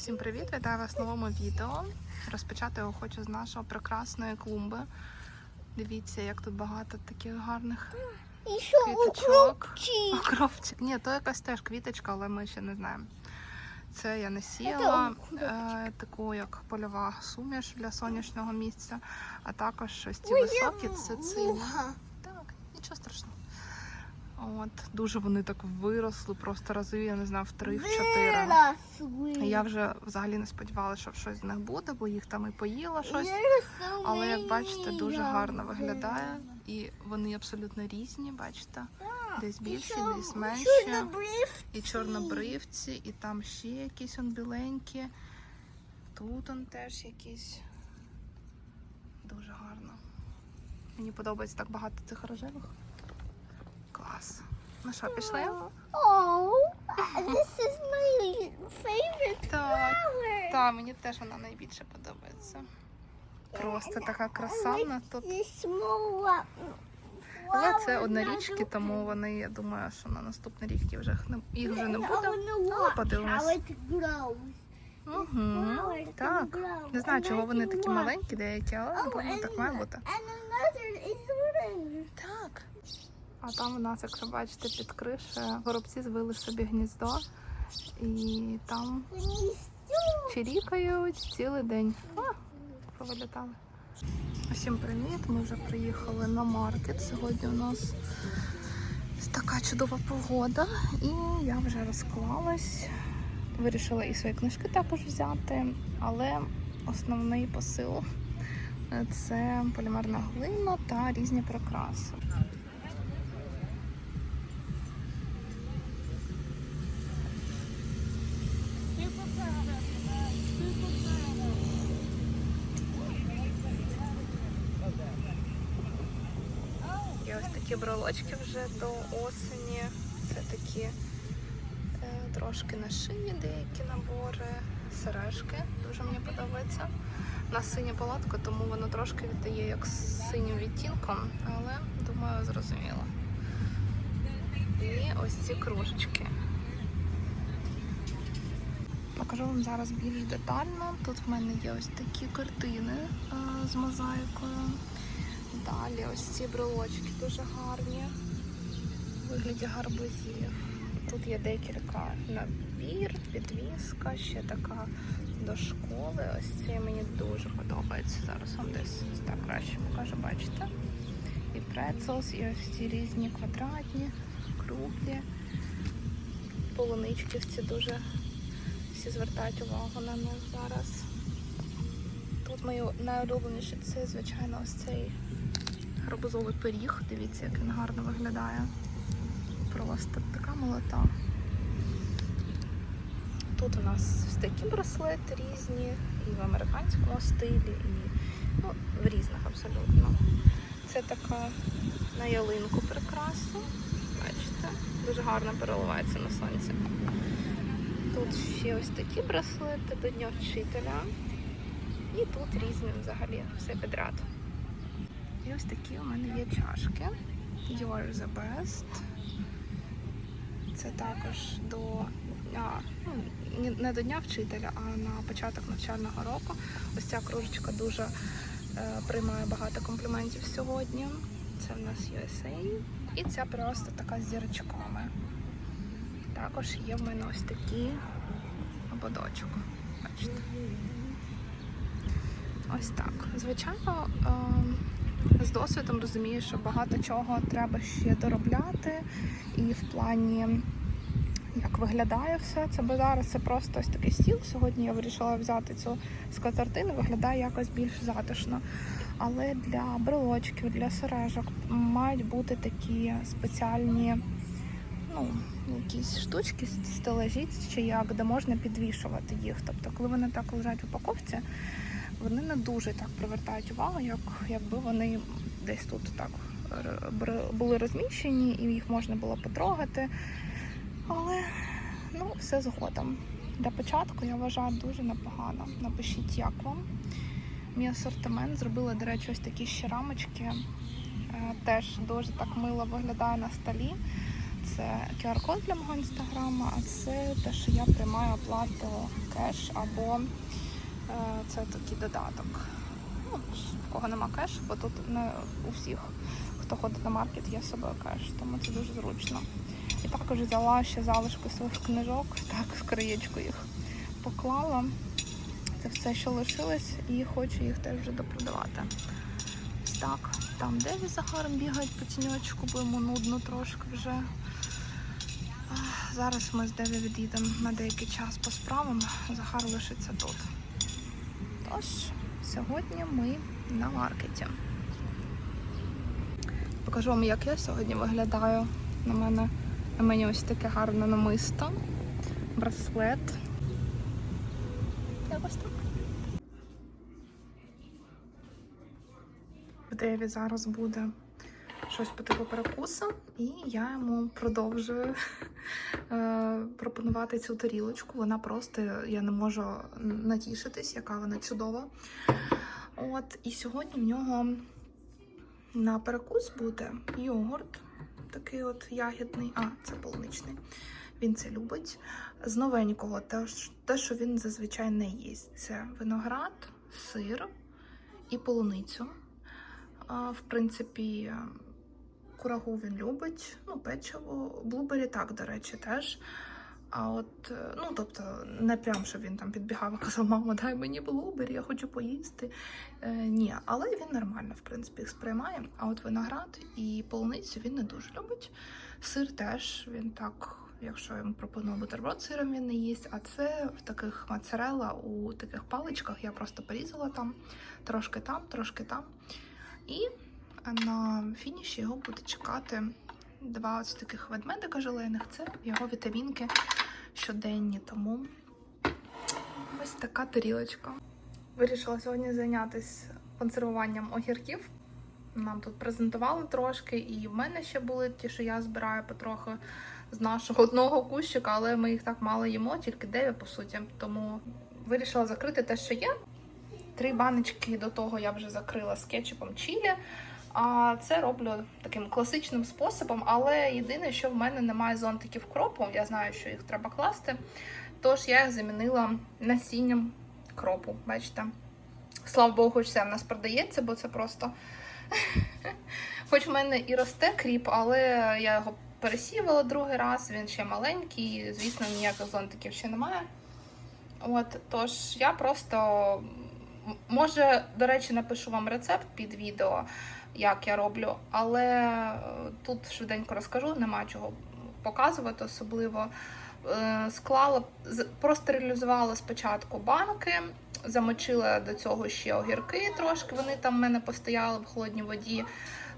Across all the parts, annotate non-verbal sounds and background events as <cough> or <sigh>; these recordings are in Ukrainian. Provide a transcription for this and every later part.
Всім привіт! Вітаю вас в новому відео. Розпочати його хочу з нашого прекрасної клумби. Дивіться, як тут багато таких гарних І що квіточок. укропчик? Окропчик. Ні, то якась теж квіточка, але ми ще не знаємо. Це я не сіяла, е, таку як польова суміш для сонячного місця, а також ось ці високі це цині. Так, нічого страшного. От, дуже вони так виросли, просто рази, я не знаю, в три, в чотири. Виросли. Я вже взагалі не сподівалася, що щось з них буде, бо їх там і поїла щось. Але як бачите, дуже гарно виглядає. І вони абсолютно різні, бачите? Десь більші, десь менші. І чорнобривці, і там ще якісь он біленькі. Тут он теж якісь. Дуже гарно. Мені подобається так багато цих рожевих. Клас. Ну що, пішли? Oh, this is my favorite Так. flower. Так, мені теж вона найбільше подобається. Просто така краса в нас тут. This small wa- Але це flower однорічки, not тому вони, я думаю, що на наступний рік їх вже не, їх вже не I буде. wanna watch подивимось. how it grows. Угу. Так. Не знаю, чого вони такі маленькі, деякі, але Oh, напевно так має бути. And another is orange. Так. А там у нас, якщо бачите, під кришею горобці звили собі гніздо. І там чирікають цілий день. А, повилітали. Усім привіт! Ми вже приїхали на маркет. Сьогодні у нас така чудова погода. І я вже розклалась. Вирішила і свої книжки також взяти, але основний посил це полімерна глина та різні прикраси. Є ось такі брелочки вже до осені. Це такі е, трошки на шиї деякі набори, сережки. Дуже мені подобається. У нас синя палатка, тому воно трошки віддає як синім відтінком, але думаю, зрозуміло. І ось ці кружечки. Покажу вам зараз більш детально. Тут в мене є ось такі картини е, з мозаїкою. Далі ось ці брелочки дуже гарні. Вигляді гарбузів. Тут є декілька набір, підвіска, ще така до школи. Ось це мені дуже подобається. Зараз вам десь так краще покажу, бачите? І прецелс, і ось ці різні квадратні, круглі. Полунички ці дуже всі звертають увагу на них зараз. Тут моє найулюбленіше це, звичайно, ось цей гарбузовий пиріг. Дивіться, як він гарно виглядає. Просто така молота. Тут у нас такі браслети різні, і в американському стилі, і ну, в різних абсолютно. Це така на ялинку прикраса. Бачите, дуже гарно переливається на сонці. Тут ще ось такі браслети до Дня вчителя. І тут різні взагалі все підряд. І ось такі у мене є чашки. You're the best. Це також до а, ну, не до Дня вчителя, а на початок навчального року. Ось ця кружечка дуже е, приймає багато компліментів сьогодні. Це в нас USA. І ця просто така з зірочками. Також є в мене ось такий ободочок. Бачите. Ось так. Звичайно, ем, з досвідом розумію, що багато чого треба ще доробляти. І в плані, як виглядає все це, бо зараз це просто ось такий стіл. Сьогодні я вирішила взяти цю скатертину, виглядає якось більш затишно. Але для брелочків, для сережок мають бути такі спеціальні ну, якісь штучки, стелажі чи як, де можна підвішувати їх. Тобто, коли вони так лежать в упаковці, вони не дуже так привертають увагу, як якби вони десь тут так були розміщені і їх можна було потрогати. Але ну, все згодом. Для початку я вважаю дуже непогано. Напишіть, як вам. Мій асортимент зробила, до речі, ось такі ще рамочки. Е, Теж дуже так мило виглядає на столі. це QR-код для мого інстаграма, а це те, що я приймаю оплату кеш або е, це такий додаток. Ну, в кого нема кеш, бо тут не у всіх, хто ходить на маркет, є з собою кеш, тому це дуже зручно. І також взяла ще залишки своїх книжок, так, в краєчку їх поклала. Це все, що лишилось, і хочу їх теж вже допродавати. Так, там Деві з Захаром бігають по тіньочку, бо йому нудно трошки вже. Зараз ми з Деві від'їдемо на деякий час по справам, Захар лишиться тут. Тож, сьогодні ми на маркеті. Покажу вам, як я сьогодні виглядаю. На мене на мені ось таке гарне намисто, браслет. Якось так. В Деві зараз буде щось по типу перекуса, і я йому продовжую е, пропонувати цю тарілочку. Вона просто я не можу натішитись, яка вона чудова. От, і сьогодні в нього на перекус буде йогурт, такий от ягідний, а, це полуничний. Він це любить. З новенького, те, що він зазвичай не їсть. Це виноград, сир і полуницю. В принципі, курагу він любить, ну, печиво, блубері так, до речі, теж. А от, е, ну, тобто, не прям, щоб він там підбігав і казав, мамо, дай мені блубері, я хочу поїсти. Е, ні, але він нормально, в принципі, їх сприймає. А от виноград і полуницю він не дуже любить. Сир теж він так, якщо йому пропоную бутерброд сиром, він не їсть. А це в таких моцарелла у таких паличках я просто порізала там, трошки там, трошки там. І на фініші його буде чекати два ось таких ведмедика желейних. Це його вітамінки щоденні. Тому ось така тарілочка. Вирішила сьогодні зайнятися консервуванням огірків. Нам тут презентували трошки, і в мене ще були ті, що я збираю потрохи з нашого одного кущика, але ми їх так мало їмо, тільки 9 по суті. Тому вирішила закрити те, що є. Три баночки до того я вже закрила з кетчупом чілі. А це роблю таким класичним способом, але єдине, що в мене немає зонтиків кропу, я знаю, що їх треба класти. Тож я їх замінила насінням кропу. Бачите? Слава Богу, все в нас продається, бо це просто. <laughs> Хоч в мене і росте кріп, але я його пересівала другий раз, він ще маленький, звісно, ніяких зонтиків ще немає. От, тож я просто, може, до речі, напишу вам рецепт під відео, як я роблю, але е, тут швиденько розкажу, нема чого показувати особливо. Е, Склала, простерилізувала спочатку банки, замочила до цього ще огірки трошки, вони там в мене постояли в холодній воді.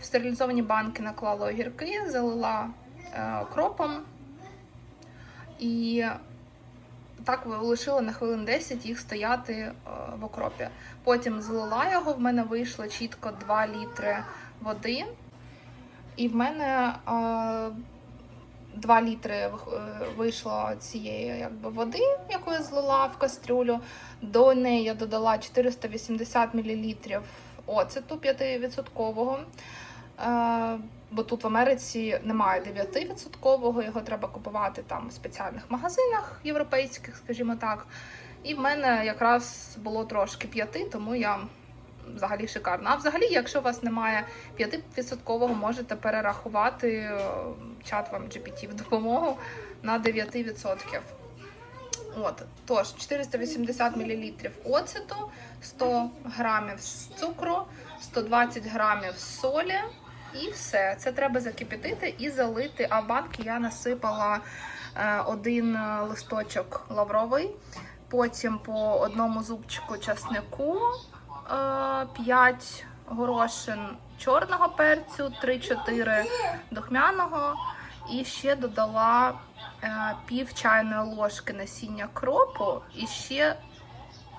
В стерилізовані банки наклала огірки, залила е, кропом і так лишила на хвилин 10 їх стояти е, в окропі. Потім злила його, в мене вийшло чітко 2 літри води. І в мене е, 2 літри е, вийшло цієї якби, води, яку я злила в кастрюлю. До неї я додала 480 мл оцету 5%. Бо тут в Америці немає 9%, його треба купувати там в спеціальних магазинах європейських, скажімо так. І в мене якраз було трошки 5, тому я взагалі шикарна. А взагалі, якщо у вас немає 5%, можете перерахувати е, чат вам GPT в допомогу на 9%. От, тож 480 мл оцету, 100 грамів цукру, 120 грамів солі і все. Це треба закипятити і залити. А банки я насипала е, один е, листочок лавровий, потім по одному зубчику часнику, е, 5 горошин чорного перцю, 3-4 духмяного. І ще додала е, пів чайної ложки насіння кропу і ще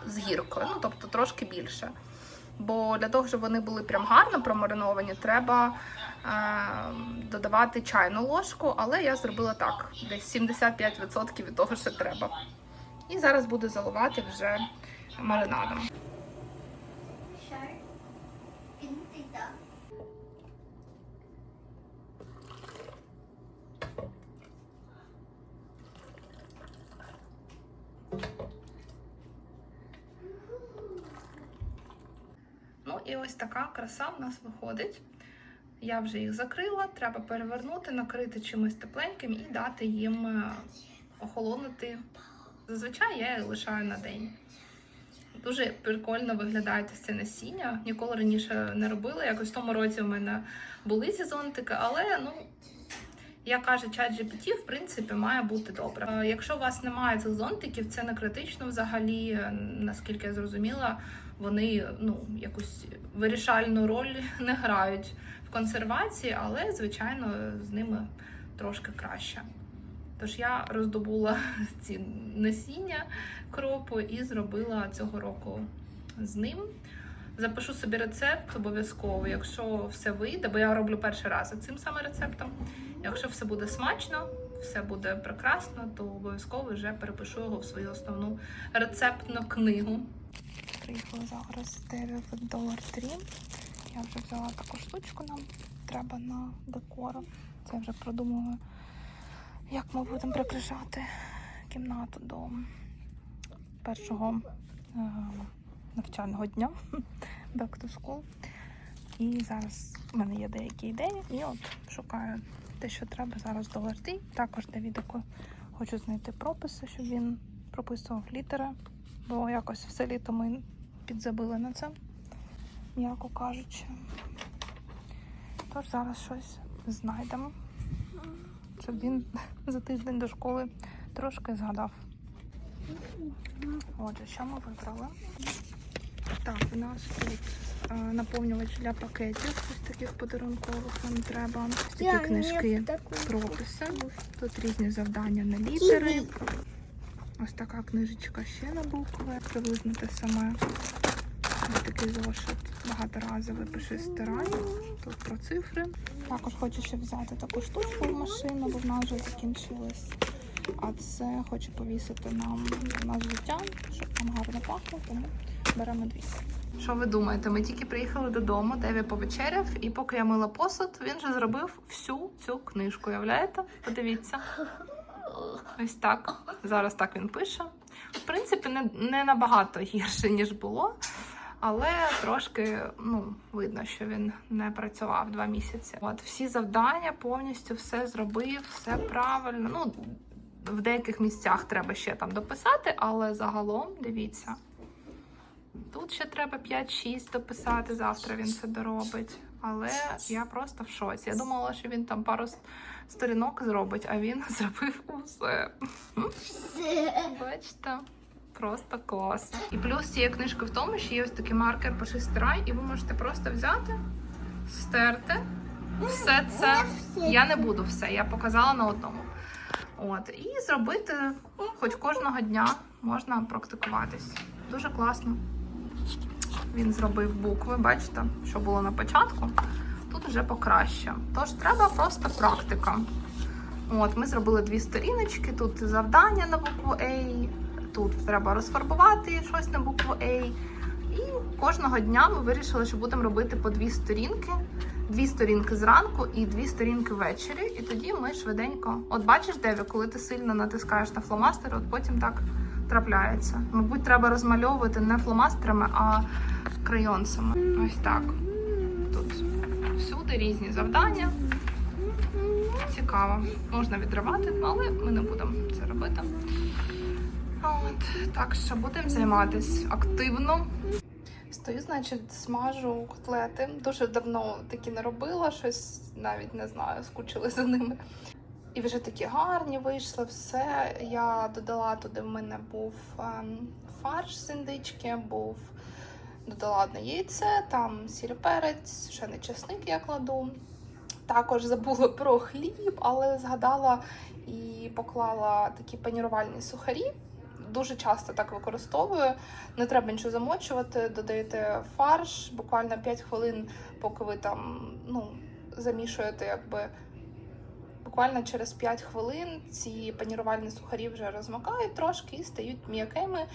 з гіркою, ну тобто трошки більше. Бо для того, щоб вони були прям гарно промариновані, треба е, додавати чайну ложку, але я зробила так: десь 75% від того, що треба. І зараз буду заливати вже маринадом. І ось така краса в нас виходить. Я вже їх закрила, треба перевернути, накрити чимось тепленьким і дати їм е, охолонути. Зазвичай я їх лишаю на день. Дуже прикольно виглядає ось це насіння. Ніколи раніше не робила. Якось в тому році у мене були ці зонтики, але ну. Як каже чат GPT, в принципі, має бути добре. Е, Якщо у вас немає цих зонтиків, це не критично взагалі. Е, Наскільки я зрозуміла, вони ну якусь вирішальну роль <laughs> не грають в консервації, але звичайно з ними трошки краще. Тож я роздобула <laughs> ці насіння кропу і зробила цього року з ним. Запишу собі рецепт обов'язково, якщо все вийде, бо я роблю перший раз цим саме рецептом. Якщо все буде смачно, все буде прекрасно, то обов'язково вже перепишу його в свою основну рецептну книгу. Приїхала зараз в Dollar Tree. Я вже взяла таку штучку, нам треба на декор. Це я вже продумую, як ми будемо прикрашати кімнату до першого е, навчального дня <laughs> Back to School. І зараз в мене є деякі ідеї. І от шукаю те, що треба зараз до Трі. Також Давідаку хочу знайти прописи, щоб він прописував літери, бо якось все літо ми підзабили на це, м'яко кажучи. Тож зараз щось знайдемо, щоб він <laughs> за тиждень до школи трошки згадав. Отже, що ми вибрали? Так, у нас тут е, наповнювач для пакетів, ось таких подарункових нам треба. Ось такі книжки, прописи. Тут різні завдання на літери. Ось така книжечка ще на букви. Приблизно те саме. Ось такий зошит багаторазовий пиши стирай. Тут про цифри. Також хочу ще взяти таку штучку в машину, бо в нас вже закінчилась. А це хочу повісити нам на взуття, щоб нам гарно пахло, тому беремо дві. Що ви думаєте? Ми тільки приїхали додому, Деві повечеряв, і поки я мила посуд, він вже зробив всю цю книжку. Уявляєте? Подивіться. Ось так. Зараз так він пише. В принципі, не, не набагато гірше, ніж було. Але трошки ну, видно, що він не працював два місяці. От всі завдання повністю все зробив, все правильно. Ну, в деяких місцях треба ще там дописати, але загалом дивіться. Тут ще треба 5-6 дописати, завтра він це доробить. Але я просто в шоці. Я думала, що він там пару сторінок зробить, а він <laughs> зробив усе. Бачите? Просто клас. І плюс цієї книжки в тому, що є ось такий маркер пиши стирай, і ви можете просто взяти, стерти. Все це. Я не буду все, я показала на одному. От, і зробити ну, хоч кожного дня можна практикуватись. Дуже класно. Він зробив букви, бачите, що було на початку. Тут вже покраще. Тож треба просто практика. От, ми зробили дві сторіночки, тут завдання на букву A, тут треба розфарбувати щось на букву A. І кожного дня ми вирішили, що будемо робити по дві сторінки. Дві сторінки зранку і дві сторінки ввечері. І тоді ми швиденько. От бачиш, Деві, коли ти сильно натискаєш на фломастер, от потім так трапляється. Мабуть, треба розмальовувати не фломастерами, а крайонцями. Ось так. Тут всюди різні завдання. Цікаво. Можна відривати, але ми не будемо це робити. От, так що будемо займатися активно. Стою, значить, смажу котлети. Дуже давно такі не робила, щось навіть не знаю, скучили за ними. І вже такі гарні вийшли все. Я додала туди, в мене був ем, фарш з індички, був додала одне яйце, там сіль перець, ще не чесник я кладу. Також забула про хліб, але згадала і поклала такі панірувальні сухарі. Дуже часто так використовую. Не треба нічого замочувати, додаєте фарш, буквально 5 хвилин, поки ви там ну, замішуєте, якби буквально через 5 хвилин ці панірувальні сухарі вже розмокають трошки і стають м'якими.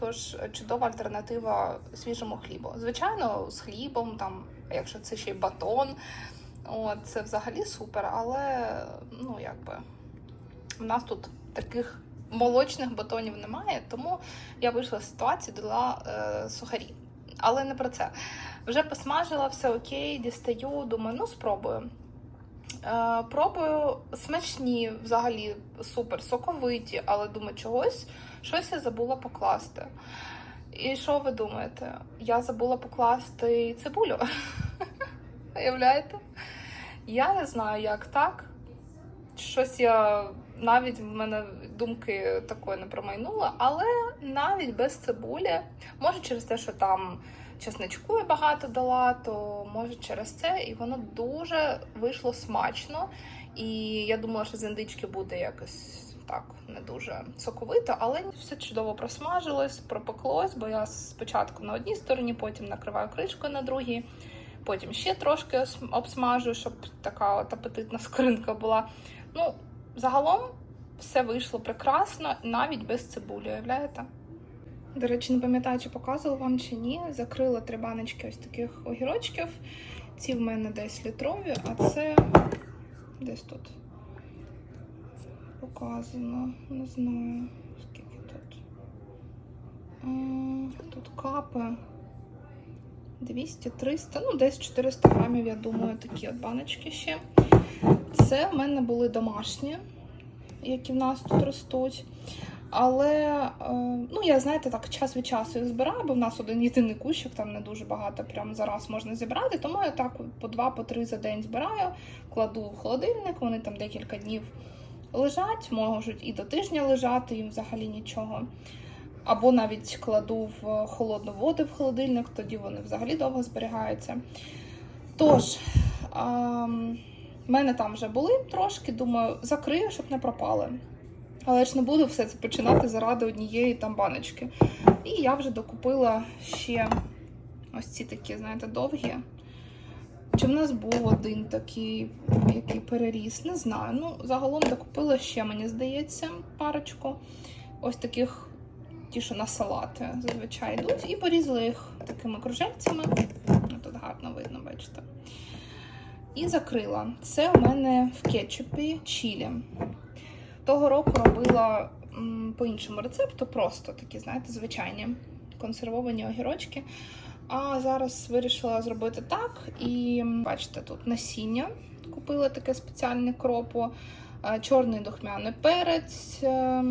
Тож чудова альтернатива свіжому хлібу. Звичайно, з хлібом, там, якщо це ще й батон, от, це взагалі супер, але ну якби в нас тут таких молочних батонів немає, тому я вийшла з ситуації, дала е, сухарі. але не про це. Вже посмажила, все окей, дістаю, думаю, ну спробую. Е, пробую смачні, взагалі супер соковиті, але думаю, чогось щось я забула покласти. І що ви думаєте? Я забула покласти цибулю. <laughs> Уявляєте? Я не знаю, як так. Щось я навіть в мене думки такої не промайнула, але навіть без цибулі, може через те, що там чесничку я багато дала, то може через це, і воно дуже вийшло смачно. І я думала, що з індички буде якось так не дуже соковито, але все чудово просмажилось, пропеклось, бо я спочатку на одній стороні, потім накриваю кришкою на другій, потім ще трошки обсмажую, щоб така от апетитна скоринка була. Ну, загалом все вийшло прекрасно, навіть без цибулі, уявляєте? До речі, не пам'ятаю, чи показувала вам чи ні. Закрила три баночки ось таких огірочків. Ці в мене десь літрові, а це десь тут показано. Не знаю, скільки тут. Тут капи 200-300, ну десь 400 грамів, я думаю, такі от баночки ще. Це в мене були домашні, які в нас тут ростуть. Але е, ну я знаєте, так час від часу їх збираю, бо в нас один єдиний кущик, там не дуже багато прямо зараз можна зібрати. Тому я так по два, по три за день збираю, кладу в холодильник, вони там декілька днів лежать, можуть і до тижня лежати, їм взагалі нічого. Або навіть кладу в холодну воду в холодильник, тоді вони взагалі довго зберігаються. Тож, ем, в мене там вже були трошки, думаю, закрию, щоб не пропали. Але ж не буду все це починати заради однієї там баночки. І я вже докупила ще ось ці такі, знаєте, довгі. Чи в нас був один такий, який переріс? Не знаю. Ну, загалом докупила ще, мені здається, парочку. Ось таких, ті, що на салати зазвичай йдуть. І порізала їх такими кружельцями. Ну, Тут гарно видно, бачите. І закрила. Це у мене в кетчупі чілі. Того року робила по іншому рецепту, просто такі, знаєте, звичайні консервовані огірочки. А зараз вирішила зробити так. І бачите, тут насіння. Купила таке спеціальне кропу, е, чорний духмяний перець. е,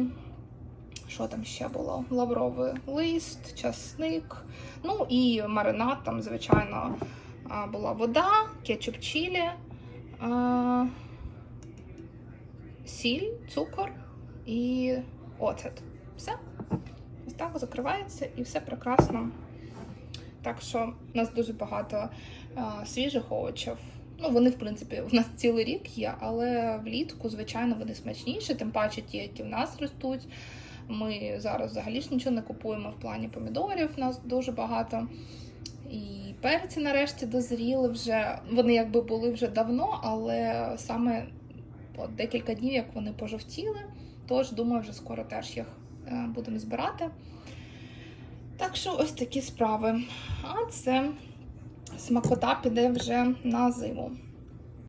Що там ще було? Лавровий лист, часник. Ну і маринад, там, звичайно, була вода, кетчуп чілі. Сіль, цукор і оцет. Все. Ось так закривається і все прекрасно. Так що в нас дуже багато а, свіжих овочів. Ну, вони, в принципі, у нас цілий рік є, але влітку, звичайно, вони смачніші, тим паче ті, які в нас ростуть. Ми зараз взагалі ж нічого не купуємо в плані помідорів, у нас дуже багато. І перці нарешті дозріли вже. Вони якби були вже давно, але саме от декілька днів, як вони пожовтіли. Тож, думаю, вже скоро теж їх е, будемо збирати. Так що ось такі справи. А це смакота піде вже на зиму.